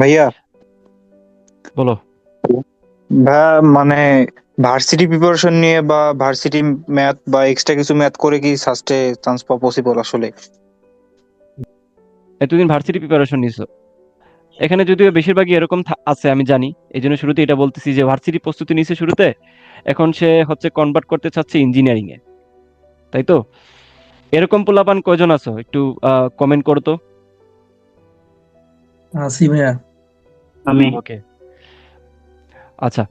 ভাইয়া। বলো। মানে ভার্সিটি প্রিপারেশন নিয়ে বা ভার্সিটি ম্যাথ বা এক্সট্রা কিছু ম্যাথ করে কি সাস্টে চান্স পাওয়া পসিবল আসলে? এতদিন ভার্সিটি প্রিপারেশন নিছো এখানে যদিও বেশিরভাগই এরকম আছে আমি জানি। এই জন্য শুরুতে এটা বলতেছি যে ভার্সিটি প্রস্তুতি নিছে শুরুতে। এখন সে হচ্ছে কনভার্ট করতে চাচ্ছে ইঞ্জিনিয়ারিং এ। তাই তো? এরকম পোলাপান কয়জন আছো? একটু কমেন্ট করো তো। আসি ভাইয়া। আমি। ওকে। আচ্ছা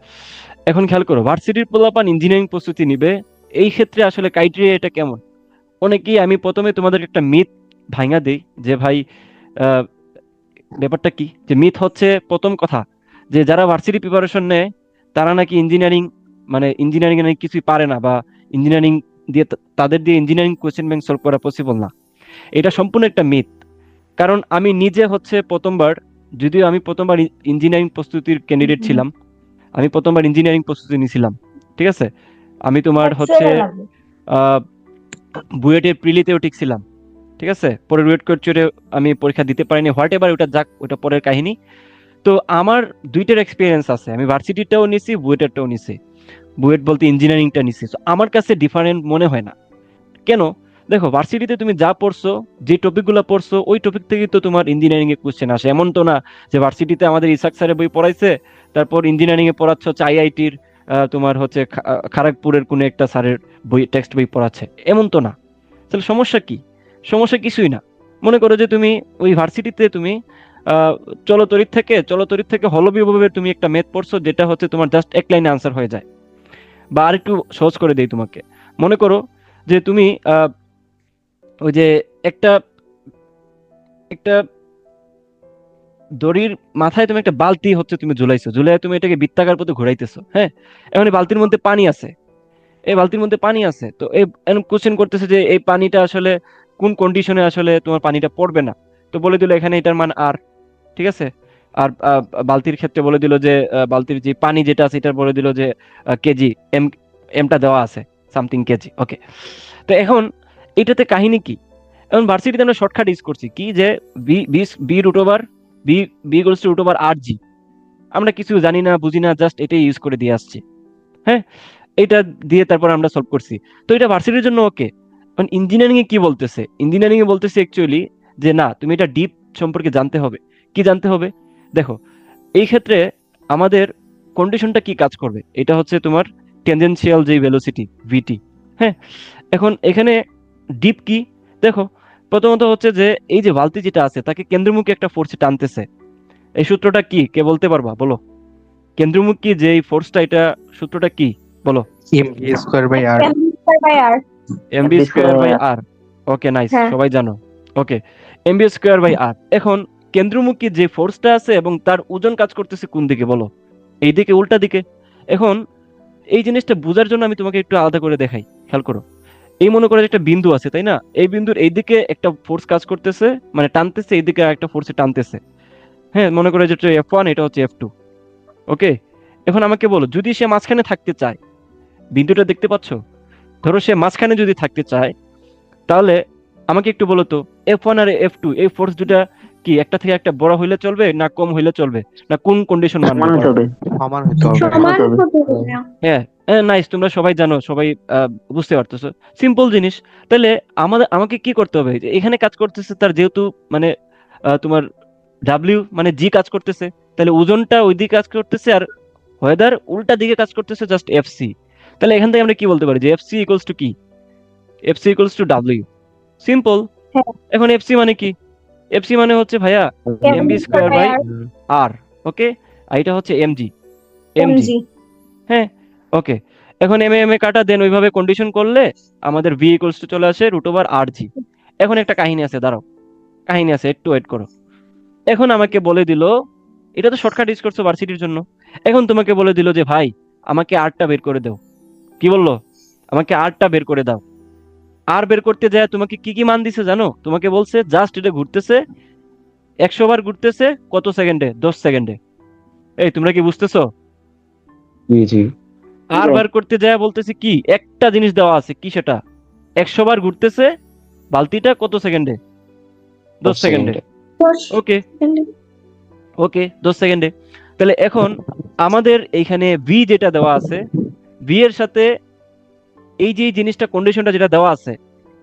এখন খেয়াল করো ভার্সিটির পোলাপান ইঞ্জিনিয়ারিং প্রস্তুতি নিবে এই ক্ষেত্রে আসলে ক্রাইটেরিয়া এটা কেমন? অনেকেই আমি প্রথমে তোমাদের একটা মিথ ভাঙা দেই যে ভাই ব্যাপারটা কি? যে মিথ হচ্ছে প্রথম কথা যে যারা ভার্সিটি প্রিপারেশন নেয় তারা নাকি ইঞ্জিনিয়ারিং মানে ইঞ্জিনিয়ারিং এ কিছুই পারে না বা ইঞ্জিনিয়ারিং দিয়ে তাদের দিয়ে ইঞ্জিনিয়ারিং কোয়েশ্চেন ব্যাংক সলভ করা পসিবল না। এটা সম্পূর্ণ একটা মিথ কারণ আমি নিজে হচ্ছে প্রথমবার যদিও আমি প্রথমবার ইঞ্জিনিয়ারিং প্রস্তুতির ক্যান্ডিডেট ছিলাম। আমি প্রথমবার ইঞ্জিনিয়ারিং প্রস্তুতি নিয়েছিলাম ঠিক আছে? আমি তোমার হচ্ছে আহ, বুয়েটের প্রিলিতেও ঠিক ছিলাম ঠিক আছে? পরে রুয়েট কোয়েশ্চনে আমি পরীক্ষা দিতে পারিনি হোয়াট এভার ওটা যাক ওটা পরের কাহিনী। তো আমার দুইটার এক্সপিরিয়েন্স আছে আমি ভার্সিটিটাও নিছি বুয়েটেরটাও নিছি বুয়েট বলতে ইঞ্জিনিয়ারিংটা নিছি আমার কাছে ডিফারেন্ট মনে হয় না। কেন? দেখো ভার্সিটিতে তুমি যা পড়ছো যে টপিকগুলো পড়ছো ওই টপিক থেকেই তো তোমার ইঞ্জিনিয়ারিং এ কোশ্চেন আসে। এমন তো না যে ভার্সিটিতে আমাদের ইসাক স্যারের বই পড়াইছে তারপর ইঞ্জিনিয়ারিং এ পড়াচ্ছ আইআইটির তোমার হচ্ছে খা- আহ, কোনো একটা স্যারের বই টেক্সট বই পড়াচ্ছে। এমন তো না। তাহলে সমস্যা কি? সমস্যা কিছুই না। মনে করো যে তুমি ওই ভার্সিটিতে তুমি চলতরিত থেকে চলতরিত থেকে হলবিভাবে তুমি একটা ম্যাথ পড়ছো যেটা হচ্ছে তোমার জাস্ট এক লাইনে আনসার হয়ে যায়। বা আরেকটু সহজ করে দেই তোমাকে। মনে করো যে তুমি ওই যে একটা একটা দড়ির মাথায় তুমি একটা বালতি হচ্ছে তুমি ঝুলাইছো ঝুলাই তুমি এটাকে বৃত্তাকার পথে ঘোরাইতেছো হ্যাঁ? এখন বালতির মধ্যে পানি আছে। এই বালতির মধ্যে পানি আছে। তো এই কোশ্চেন করতেছে যে এই পানিটা আসলে কোন কন্ডিশনে আসলে তোমার পানিটা পড়বে না? তো বলে দিল এখানে এটার মান আর ঠিক আছে? আর বালতির ক্ষেত্রে বলে দিল যে বালতির যে পানি যেটা আছে এটা বলে দিল যে কেজি, এম, এমটা দেওয়া আছে সামথিং কেজি ওকে তো এখন এটাতে কাহিনী কি? এখন ভার্সিটিতে আমরা শর্টকাট ইউজ করছি। কি যে B B root over B B goals to root over R G আমরা কিছু জানি না, বুঝি না জাস্ট এটাই ইউজ করে দিয়ে আসছি। হ্যাঁ? এটা দিয়ে তারপর আমরা সলভ করছি। তো এটা ভার্সিটির জন্য ওকে কারণ ইঞ্জিনিয়ারিং এ কি বলতেছে? ইঞ্জিনিয়ারিং এ বলতেছে অ্যাকচুয়ালি যে না, তুমি এটা ডিপ সম্পর্কে জানতে হবে। কি জানতে হবে? দেখো, এই ক্ষেত্রে আমাদের কন্ডিশনটা কি কাজ করবে? এটা হচ্ছে তোমার টেনজেন্সিয়াল যে ভেলোসিটি ভিটি হ্যাঁ? এখন এখানে ডিপ কি? দেখো প্রথমত হচ্ছে যে এই যে বালতি যেটা আছে তাকে কেন্দ্রমুখী একটা ফোর্সে টানতেছে। এই সূত্রটা কি? কে বলতে পারবা? বলো। কেন্দ্রমুখী যে এই ফোর্সটা এটা সূত্রটা কি? বলো। Square by R MB MB square by R okay nice. সবাই জানো। Okay MB square by R এখন কেন্দ্রমুখী যে ফোর্সটা আছে এবং তার ওজন কাজ করতেছে কোন দিকে বলো। এই দিকে উল্টা দিকে। এখন এই জিনিসটা বোঝার জন্য আমি তোমাকে একটু আলাদা করে দেখাই। খেয়াল করো। এই মনে করে একটা বিন্দু আছে, তাই না? এই বিন্দুর এইদিকে একটা ফোর্স কাজ করতেছে মানে টানতেছে, এইদিকে একটা ফোর্সে টানতেছে। হ্যাঁ মনে করে যেটা এফ ওয়ান এটা হচ্ছে এফ টু ওকে এখন আমাকে বলো, যদি সে মাঝখানে থাকতে চায়, বিন্দুটা দেখতে পাচ্ছ? ধরো সে মাঝখানে যদি থাকতে চায়, তাহলে আমাকে একটু বলো তো এফ ওয়ান আর এফ টু এই ফোর্স দুটা কি একটা থেকে একটা বড় হইলে চলবে না কম হইলে চলবে? না কোন কন্ডিশন সমান হতে হবে আমার হবে। সমান হবে। হতে হবে। হ্যাঁ নাইস তোমরা সবাই জানো সবাই বুঝতে পারতেছো। সিম্পল জিনিস। তাহলে আমাদের আমাকে কি করতে হবে? যে এখানে কাজ করতেছে তার যেহেতু মানে তোমার ডাব্লিউ মানে জি কাজ করতেছে তাহলে ওজনটা ওই দিকে কাজ করতেছে আর ওয়েদার উল্টা দিকে কাজ করতেছে জাস্ট এফসি তাহলে এখান থেকে আমরা কি বলতে পারি? যে এফসি ইকুয়ালস টু কি? FC equals to W simple হ্যাঁ। এখন এফসি মানে কি? এফসি মানে হচ্ছে ভাইয়া MB square by R okay এটা হচ্ছে এমজি এমজি হ্যাঁ ওকে এখন এম এম এ কাটা দেন ওইভাবে কন্ডিশন করলে আমাদের ভি ইকুয়ালস টু চলে আসে রুট ওভার আর জি এখন একটা কাহিনী আছে দাঁড়াও। কাহিনী আছে একটু ওয়েট করো। এখন আমাকে বলে দিল এটা তো শর্টকাট ইউজ করছ ভার্সিটির জন্য। এখন তোমাকে বলে দিল যে ভাই আমাকে আরটা বের করে দাও। কি বলল? আমাকে আরটা বের করে দাও। আর বের করতে যায় তোমাকে কি কি মান দিছে জানো? তোমাকে বলছে জাস্ট এটা ঘুরতেছে একশো বার ঘুরতেছে কত সেকেন্ডে? দশ সেকেন্ডে। এই তোমরা কি বুঝতেছো? আর বার করতে যায় বলতেছি কি একটা জিনিস দেওয়া আছে কি সেটা? একশো বার ঘুরতেছে বালতিটা কত সেকেন্ডে? দশ সেকেন্ডে। ওকে। ওকে দশ সেকেন্ডে। তাহলে এখন আমাদের এইখানে বি যেটা দেওয়া আছে ভি এর সাথে এই যে জিনিসটা কন্ডিশনটা যেটা দেওয়া আছে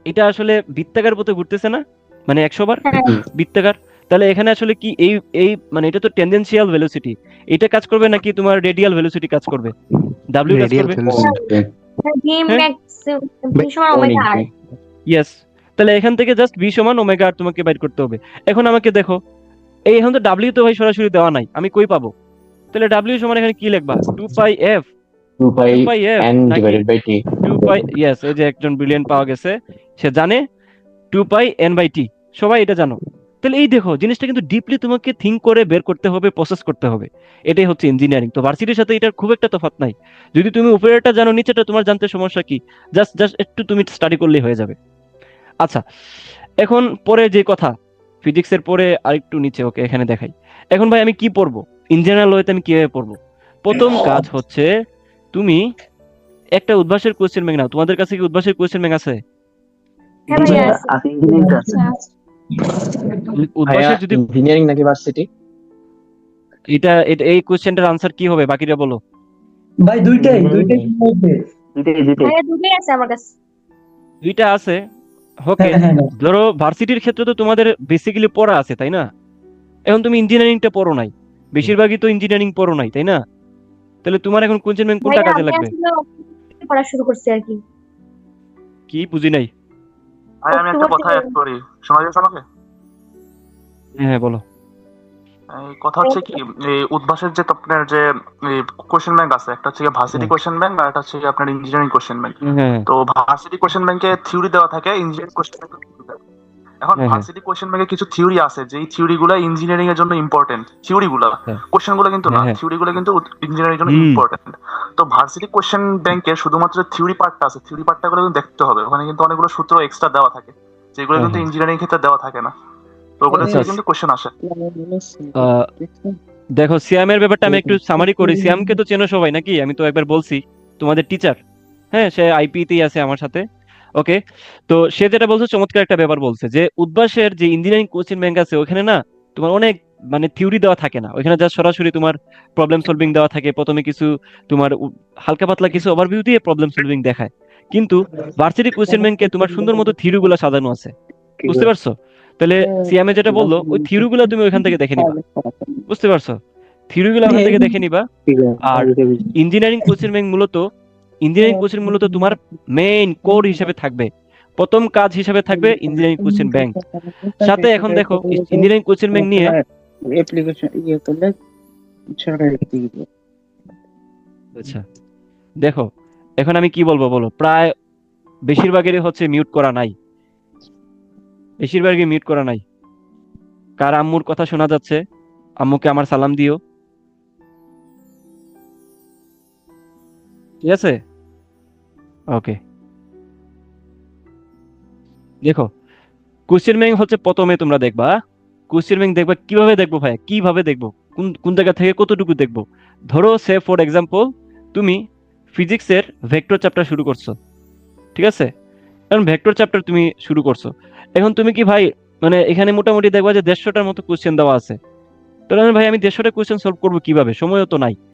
এটা আসলে বৃত্তাকার পথে ঘুরতেছে না? মানে একশো বার হ্যাঁ বৃত্তাকার? তাহলে এখানে আসলে কি এই এই মানে এটা তো টেন্ডেন্সিয়াল ভেলোসিটি এটা কাজ করবে নাকি তোমার রেডিয়াল ভেলোসিটি কাজ করবে? ডাব্লিউ কাজ করবে। ভি হ্যাঁ? ম্যাক্স ভি সমান ওমেগা আর ইয়েস তাহলে এখান থেকে জাস্ট ভি সমান ওমেগা আর তোমাকে বাইর করতে হবে। এখন আমাকে দেখো এই এখন তো ডাব্লিউ তো ভাই সরাসরি দেওয়া নাই আমি কই পাবো? তাহলে ডাব্লিউ সমান এখানে কি লিখবা? Two pi F two pi two pi F N divided by T two pi yes এই যে একজন ব্রিলিয়েন্ট পাওয়া গেছে সে জানে two pi N by T সবাই এটা জানো। তাহলে এই দেখো জিনিসটা কিন্তু ডিপলি তোমাকে থিঙ্ক করে বের করতে হবে প্রসেস করতে হবে। এটাই হচ্ছে ইঞ্জিনিয়ারিং তো ভার্সিটির সাথে এটার খুব একটা তফাৎ নাই। যদি তুমি উপরেরটা জানো নিচেটা তোমার জানতে সমস্যা কি? জাস্ট জাস্ট একটু তুমি স্টাডি করলেই হয়ে যাবে। আচ্ছা এখন পরে যে কথা ফিজিক্সের পরে আরেকটু নিচে ওকে এখানে দেখাই। এখন ভাই আমি কি পড়ব? ইন জেনারেল ওয়েতে আমি কীভাবে পড়ব? প্রথম কাজ হচ্ছে তুমি একটা উদ্ভাসের কোশ্চেন ব্যাংক নাও। তোমাদের কাছে কি উদ্ভাসের কোশ্চেন ব্যাংক আছে? আছে। উদ্ভাসের যদি ইঞ্জিনিয়ারিং নাকি ভার্সিটি এটা এটা- এই কোশ্চেনটার আনসার কি হবে? বাকিটা বলো। ভাই দুইটাই দুইটাই আছে আমার কাছে। দুইটা আছে। ওকে হ্যাঁ হ্যাঁ। ধরো ভার্সিটির ক্ষেত্রে তো তোমাদের বেসিক্যালি পড়া আছে তাই না? এখন তুমি ইঞ্জিনিয়ারিংটা পড়ো নাই। বেশিরভাগই তো ইঞ্জিনিয়ারিং পড়ো নাই তাই না? তাহলে তোমার এখন কোশ্চেন ব্যাংক কোনটা কাজে লাগবে? পড়া শুরু করছি আর কি। কি? বুঝি নাই। আমি একটা কথা অ্যাড করি। শোনা যাচ্ছে আমাকে? হ্যাঁ হ্যাঁ, বলো। কথা হচ্ছে কি এই উদ্ভাসের যে আপনার যে কোশ্চেন ব্যাংক আছে একটা হচ্ছে ভার্সিটি কোশ্চেন ব্যাংক আর একটা হচ্ছে আপনার ইঞ্জিনিয়ারিং কোশ্চেন ব্যাংক তো ভার্সিটি কোশ্চেন ব্যাংকে থিওরি দেওয়া থাকে ইঞ্জিনিয়ারিং কোশ্চেন এখন হ্যাঁ, হ্যাঁ। ভার্সিটি কোশ্চেন ব্যাংকে কিছু থিওরি আছে যেই থিওরি গুলো ইঞ্জিনিয়ারিং এর জন্য ইম্পর্টেন্ট থিওরি গুলো। হ্যাঁ। কোশ্চেনগুলো কিন্তু না হ্যাঁ, হ্যাঁ। থিওরি গুলো কিন্তু ইঞ্জিনিয়ারিং এর জন্য ইম্পর্টেন্ট তো ভার্সিটি কোশ্চেন ব্যাংকে শুধুমাত্র থিওরি পার্টটা আছে থিওরি পার্টটা গুলো কিন্তু দেখতে হবে। ওখানে কিন্তু অনেকগুলো সূত্র এক্সট্রা দেওয়া থাকে যেগুলো হ্যাঁ, কিন্তু হ্যাঁ। ইঞ্জিনিয়ারিং ক্ষেত্রে দেওয়া থাকে না। তো ওগুলো থেকে। কিন্তু কোশ্চেন আসে। আহ, দেখো সিয়ামের ব্যাপারটা আমি একটু সামারি করি। সিয়ামকে তো চেনো সবাই নাকি? আমি তো একবার বলছি। তোমাদের টিচার হ্যাঁ সে আইপিতেই আছে আমার সাথে। ওকে তো সে যেটা বলছে চমৎকার একটা ব্যাপার বলছে যে উদ্ভাসের যে ইঞ্জিনিয়ারিং কোচিং ব্যাংক আছে ওখানে না তোমার অনেক মানে থিওরি দেওয়া থাকে না। ওখানে যা সরাসরি তোমার প্রবলেম সলভিং দেওয়া থাকে প্রথমে কিছু তোমার হালকা পাতলা কিছু ওভারভিউ দিয়ে প্রবলেম সলভিং দেখায়। কিন্তু ভার্সিটি কোশ্চেন ব্যাংকে তোমার সুন্দর মতো থিওরি গুলো সাজানো আছে। বুঝতে পারছ? তাহলে সিয়ামে যেটা বলল ওই থিওরি গুলো তুমি ওইখান থেকে দেখে নিবা। বুঝতে পারছ? থিওরি গুলো ওখান থেকে দেখে নিবা। আর ইঞ্জিনিয়ারিং কোচিং ব্যাংক মূলত ইঞ্জিনিয়ারিং কোচিং মূলত তোমার মেইন কোর হিসেবে থাকবে। প্রথম কাজ হিসেবে থাকবে ইঞ্জিনিয়ারিং কোচিং ব্যাংক সাথে এখন দেখো ইঞ্জিনিয়ারিং কোচিং ব্যাংক নিয়ে অ্যাপ্লিকেশন ইয়ে করলে সরকারি। আচ্ছা দেখো এখন আমি কি বলব বলো? প্রায় বেশিরভাগেরই হচ্ছে মিউট করা নাই। বেশিরভাগই মিউট করা নাই। কার আম্মুর কথা শোনা যাচ্ছে আম্মুকে আমার সালাম দিও। ঠিক আছে? ওকে দেখো কোশ্চেন ব্যাংক হচ্ছে প্রথমে তোমরা দেখবা কোশ্চেন ব্যাংক দেখবা কীভাবে দেখব কীভাবে দেখব? কোন কোন জায়গা থেকে কতটুকু দেখব? ধরো সে ফর এক্সাম্পল তুমি ফিজিক্সের ভেক্টর চ্যাপ্টার শুরু করছ, ঠিক আছে? কারণ ভেক্টর চ্যাপ্টার তুমি শুরু করছ। এখন তুমি কি ভাই মানে এখানে মোটামুটি দেখবা যে দেড়শোটার মতো কোশ্চেন দেওয়া আছে। তাহলে ভাই আমি দেড়শোটা কোশ্চেন সলভ করব কীভাবে? সময়ও তো নাই।